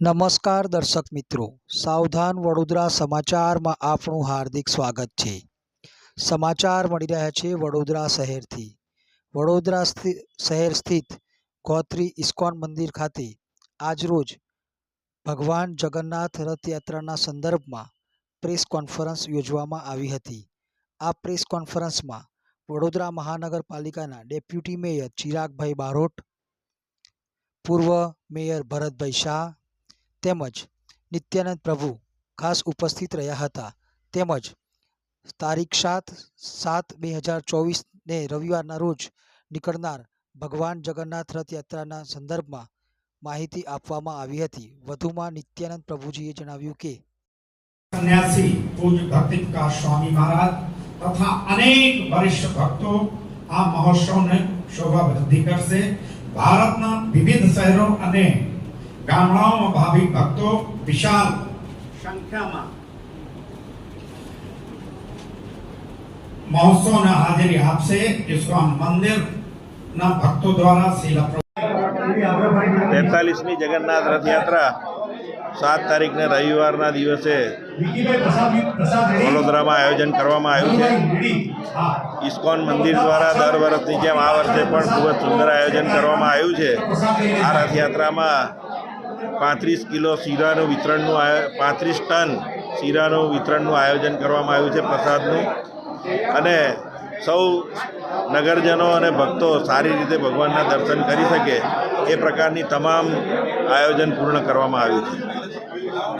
નમસ્કાર દર્શક મિત્રો. સાવધાન વડોદરા સમાચારમાં આપનું હાર્દિક સ્વાગત છે. સમાચાર મળી રહ્યા છે વડોદરા શહેરથી. વડોદરા શહેર સ્થિત ગોત્રી ઇસ્કોન મંદિર ખાતે આજરોજ ભગવાન જગન્નાથ રથયાત્રાના સંદર્ભમાં પ્રેસ કોન્ફરન્સ યોજવામાં આવી હતી. આ પ્રેસ કોન્ફરન્સમાં વડોદરા મહાનગરપાલિકાના ડેપ્યુટી મેયર ચિરાગભાઈ બારોટ, પૂર્વ મેયર ભરતભાઈ શાહ તેમજ નિત્યાનંદ પ્રભુ ખાસ ઉપસ્થિત રહ્યા હતા. તેમજ તારીખ સાત સાત બે હજાર ચોવીસને રવિવારના રોજ નીકળનાર ભગવાન જગન્નાથ રથયાત્રાના સંદર્ભમાં માહિતી આપવામાં આવી હતી. વધુમાં નિત્યાનંદ પ્રભુજીએ જણાવ્યું કે સન્યાસી પૂજ ભક્તિ સ્વામી મહારાજ તથા અનેક વરિષ્ઠ ભક્તો આ મહોત્સવને શોભાવૃદ્ધિ કરશે. ભારતના વિવિધ શહેરો અને ગામડાઓમાં ભાવિક ભક્તો વિશાળ સંખ્યામાં. મહોત્સવના હાજરી આપશે ઇસ્કોન મંદિરના ભક્તો દ્વારા શિલા તેતાલીસમી જગન્નાથ રથયાત્રા સાત તારીખને રવિવારના દિવસે વડોદરામાં આયોજન કરવામાં આવ્યું છે. ઇસ્કોન મંદિર દ્વારા દર વર્ષની જેમ આ વર્ષે પણ ખૂબ જ સુંદર આયોજન કરવામાં આવ્યું છે. આ રથયાત્રામાં પાંત્રીસ કિલો શીરાનું વિતરણનું પાંત્રીસ ટન શીરાનું વિતરણનું આયોજન કરવામાં આવ્યું છે પ્રસાદનું. અને સૌ નગરજનો અને ભક્તો સારી રીતે ભગવાનના દર્શન કરી શકે એ પ્રકારની તમામ આયોજન પૂર્ણ કરવામાં આવ્યું છે.